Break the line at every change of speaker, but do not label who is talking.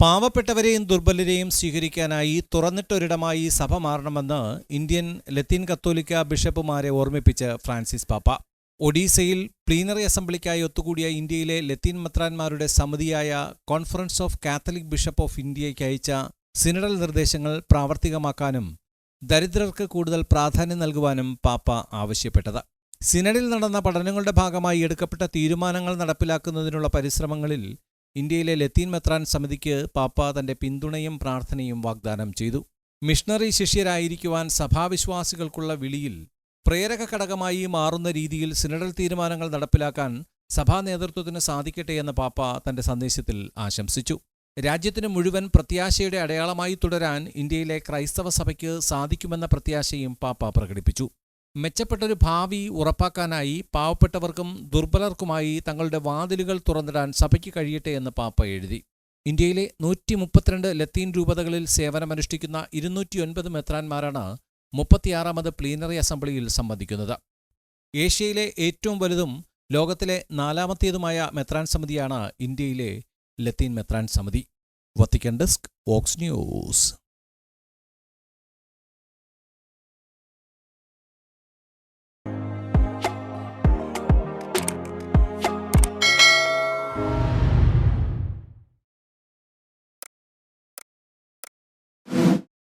പാവപ്പെട്ടവരെയും ദുർബലരെയും സ്വീകരിക്കാനായി തുറന്നിട്ടൊരിടമായി സഭ മാറണമെന്ന് ഇന്ത്യൻ ലത്തീൻ കത്തോലിക്ക ബിഷപ്പുമാരെ ഓർമ്മിപ്പിച്ച് ഫ്രാൻസിസ് പാപ്പ. ഒഡീസയിൽ പ്ലീനറി അസംബ്ലിക്കായി ഒത്തുകൂടിയ ഇന്ത്യയിലെ ലത്തീൻ മത്രാന്മാരുടെ സമിതിയായ conference of Catholic bishop of ഇന്ത്യയ്ക്ക് അയച്ച സിനഡൽ നിർദ്ദേശങ്ങൾ പ്രാവർത്തികമാക്കാനും ദരിദ്രർക്ക് കൂടുതൽ പ്രാധാന്യം നൽകുവാനും പാപ്പ ആവശ്യപ്പെട്ടത്. സിനഡിൽ നടന്ന പഠനങ്ങളുടെ ഭാഗമായി എടുക്കപ്പെട്ട തീരുമാനങ്ങൾ നടപ്പിലാക്കുന്നതിനുള്ള പരിശ്രമങ്ങളിൽ ഇന്ത്യയിലെ ലത്തീൻ മെത്രാൻ സമിതിക്ക് പാപ്പ തന്റെ പിന്തുണയും പ്രാർത്ഥനയും വാഗ്ദാനം ചെയ്തു. മിഷണറി ശിഷ്യരായിരിക്കുവാൻ സഭാവിശ്വാസികൾക്കുള്ള വിളിയിൽ പ്രേരക ഘടകമായി മാറുന്ന രീതിയിൽ സിനഡൽ തീരുമാനങ്ങൾ നടപ്പിലാക്കാൻ സഭാ നേതൃത്വത്തിന് സാധിക്കട്ടെ എന്ന് പാപ്പ തന്റെ സന്ദേശത്തിൽ ആശംസിച്ചു. രാജ്യത്തിന് മുഴുവൻ പ്രത്യാശയുടെ അടയാളമായി തുടരാൻ ഇന്ത്യയിലെ ക്രൈസ്തവ സഭയ്ക്ക് സാധിക്കുമെന്ന പ്രത്യാശയും പാപ്പ പ്രകടിപ്പിച്ചു. മെച്ചപ്പെട്ടൊരു ഭാവി ഉറപ്പാക്കാനായി പാവപ്പെട്ടവർക്കും ദുർബലർക്കുമായി തങ്ങളുടെ വാതിലുകൾ തുറന്നിടാൻ സഭയ്ക്ക് കഴിയട്ടെ എന്ന് പാപ്പ എഴുതി. ഇന്ത്യയിലെ നൂറ്റി മുപ്പത്തിരണ്ട് ലത്തീൻ രൂപതകളിൽ സേവനമനുഷ്ഠിക്കുന്ന ഇരുന്നൂറ്റിയൊൻപത് മെത്രാന്മാരാണ് മുപ്പത്തിയാറാമത് പ്ലീനറി അസംബ്ലിയിൽ സംബന്ധിക്കുന്നത്. ഏഷ്യയിലെ ഏറ്റവും വലുതും ലോകത്തിലെ നാലാമത്തേതുമായ മെത്രാൻ സമിതിയാണ് ഇന്ത്യയിലെ ലത്തീൻ മെത്രാൻ സമിതി. വത്തിക്കൻ ഡെസ്ക് ഓക്സ് ന്യൂസ്.